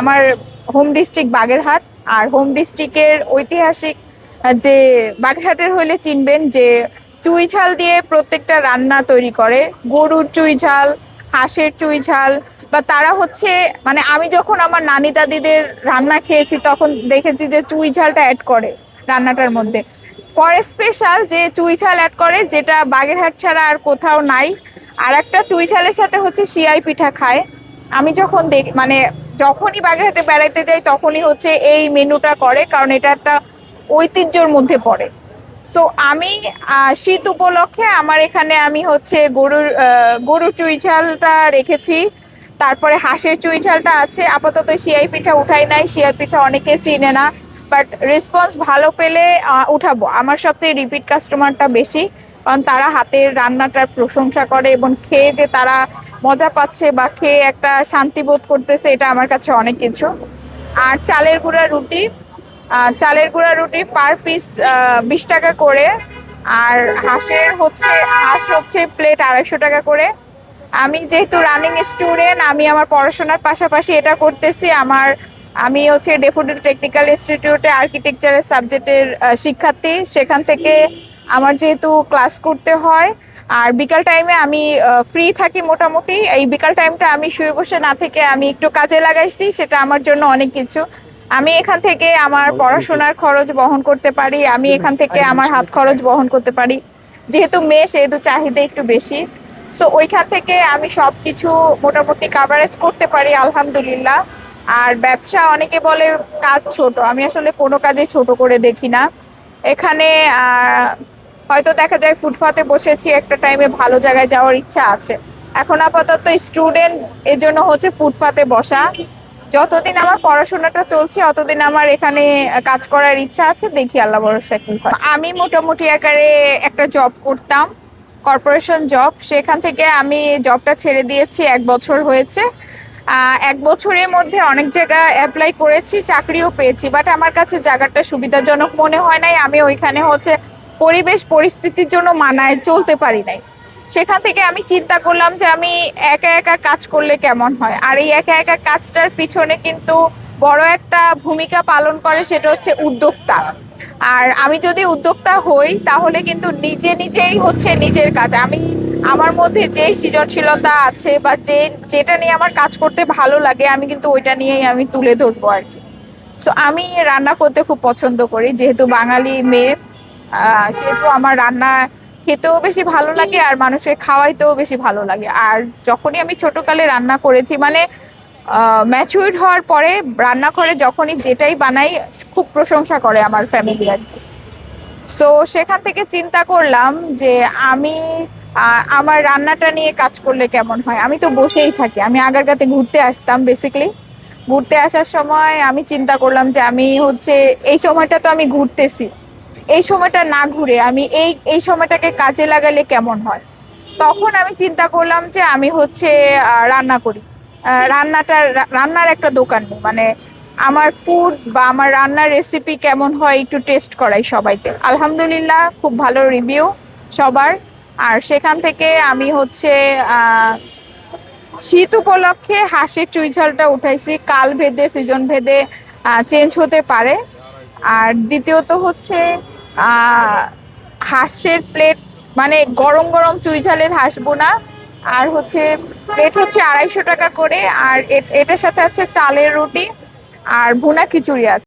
আমার home district Bagerhat, আর home ডিস্ট্রিক্টের ঐতিহাসিক যে বাগেরহাটের হলে চিনবেন যে চুই ঝাল দিয়ে প্রত্যেকটা রান্না তৈরি করে। গরুর চুই ঝাল, হাঁসের চুই ঝাল, বা তারা হচ্ছে মানে আমি যখন আমার নানি দাদিদের রান্না খেয়েছি, তখন দেখেছি যে চুই ঝালটা অ্যাড করে রান্নাটার মধ্যে। পরে স্পেশাল যে চুই ঝাল অ্যাড করে, যেটা বাগেরহাট ছাড়া আর কোথাও নাই। আর একটা চুই ঝালের সাথে হচ্ছে সিয়াই পিঠা খায়। আমি যখন দেখ মানে যখনই বাগেরহাটে বেড়াইতে যাই, তখনই হচ্ছে এই মেনুটা করে, কারণ এটা একটা ঐতিহ্যর মধ্যে পড়ে। সো আমি শীত উপলক্ষে আমার এখানে আমি হচ্ছে গরুর গরুর চুই ঝালটা রেখেছি। তারপরে হাঁসের চুই ঝালটা আছে। আপাতত শিয়াই পিঠা উঠাই নাই শিয়াই পিঠা অনেকে চিনে না। বাট রেসপন্স ভালো পেলে উঠাবো। আমার সবচেয়ে রিপিট কাস্টমারটা বেশি, কারণ তারা হাতের রান্নাটার প্রশংসা করে এবং খেয়ে যে তারা মজা পাচ্ছে বা খেয়ে একটা শান্তি বোধ করতেছে, এটা আমার কাছে অনেক কিছু। আর চালের গুঁড়া রুটি চালের গুঁড়া রুটি পার পিস বিশ টাকা করে। আর হাঁসের হচ্ছে, হাঁস হচ্ছে প্লেট আড়াইশো টাকা করে। আমি যেহেতু রানিং স্টুডেন্ট আমি আমার পড়াশোনার পাশাপাশি এটা করতেছি। আমার, আমি হচ্ছে ডেফোডিল টেকনিক্যাল ইনস্টিটিউটে আর্কিটেকচারের সাবজেক্টের শিক্ষার্থী। সেখান থেকে আমার যেহেতু ক্লাস করতে হয় আর বিকাল টাইমে আমি ফ্রি থাকি মোটামুটি এই বিকাল টাইমটা আমি শুয়ে বসে না থেকে আমি একটু কাজে লাগাইছি সেটা আমার জন্য অনেক কিছু। আমি এখান থেকে আমার পড়াশোনার খরচ বহন করতে পারি আমি এখান থেকে আমার হাত খরচ বহন করতে পারি। যেহেতু মেয়ে সেহেতু চাহিদা একটু বেশি। সো ওইখান থেকে আমি সব কিছু মোটামুটি কাভারেজ করতে পারি আলহামদুলিল্লাহ। আর ব্যবসা অনেকে বলে কাজ ছোট। আমি আসলে কোনো কাজে ছোট করে দেখি না। এখানে হয়তো দেখা যায় ফুটপাতে বসেছি, একটা টাইমে ভালো জায়গায় যাওয়ার ইচ্ছা আছে। এখন আপাতত স্টুডেন্ট এর জন্য হচ্ছে ফুটপাতে বসা। যতদিন আমার পড়াশোনাটা চলছে, অতদিন আমার এখানে কাজ করার ইচ্ছা আছে, দেখি আল্লাহ ভরসা কি হয়। আমি মোটামুটি আকারে একটা জব করতাম কর্পোরেশন জব সেখান থেকে আমি জবটা ছেড়ে দিয়েছি, এক বছর হয়েছে। এক বছরের মধ্যে অনেক জায়গা অ্যাপ্লাই করেছি, চাকরিও পেয়েছি বাট আমার কাছে জায়গাটা সুবিধাজনক মনে হয় নাই। আমি ওইখানে হচ্ছে পরিবেশ পরিস্থিতির জন্য মানায় চলতে পারি নাই। সেখান থেকে আমি চিন্তা করলাম যে আমি একা একা কাজ করলে কেমন হয়? আর এই একা একা কাজটার পিছনে কিন্তু বড় একটা ভূমিকা পালন করে সেটা হচ্ছে উদ্যোক্তা। আর আমি যদি উদ্যোক্তা হই, তাহলে কিন্তু নিজে নিজেই হচ্ছে নিজের কাজ। আমি আমার মধ্যে যে সৃজনশীলতা আছে বা যে, যেটা নিয়ে আমার কাজ করতে ভালো লাগে, আমি কিন্তু ওইটা নিয়েই আমি তুলে ধরবো আর কি। সো আমি রান্না করতে খুব পছন্দ করি। যেহেতু বাঙালি মেয়ে সেহেতু আমার রান্না খেতেও বেশি ভালো লাগে আর মানুষকে খাওয়াইতেও বেশি ভালো লাগে। আর যখনই আমি ছোটকালে রান্না করেছি মানে ম্যাচুইড হওয়ার পরে রান্নাঘরে যখনই যেটাই বানাই, খুব প্রশংসা করে আমার ফ্যামিলি আর কি। সো সেখান থেকে চিন্তা করলাম যে আমি আমার রান্নাটা নিয়ে কাজ করলে কেমন হয়? আমি তো বসেই থাকি, আমি আগারগাতে ঘুরতে আসতাম বেসিক্যালি ঘুরতে আসার সময় আমি চিন্তা করলাম যে আমি হচ্ছে, এই সময়টা তো আমি ঘুরতেছি। এই সময়টা না ঘুরে আমি এই এই সময়টাকে কাজে লাগালে কেমন হয়? তখন আমি চিন্তা করলাম যে আমি হচ্ছে রান্না করি। রান্নাটা রান্নার একটা দোকান মানে আমার ফুড বা আমার রান্নার রেসিপি কেমন হয় একটু টেস্ট করাই সবাইকে। আলহামদুলিল্লাহ, খুব ভালো রিভিউ সবার। আর সেখান থেকে আমি হচ্ছে শীত উপলক্ষে হাঁসের চুই ঝালটা উঠাইছি। কাল ভেদে সিজন ভেদে চেঞ্জ হতে পারে। আর দ্বিতীয়ত হচ্ছে হাঁসের প্লেট মানে গরম গরম চুই ঝালের হাঁস বোনা আর হচ্ছে প্লেট হচ্ছে আড়াইশো টাকা করে, আর এটার সাথে আছে চালের রুটি, আর ভুনা খিচুড়ি আছে।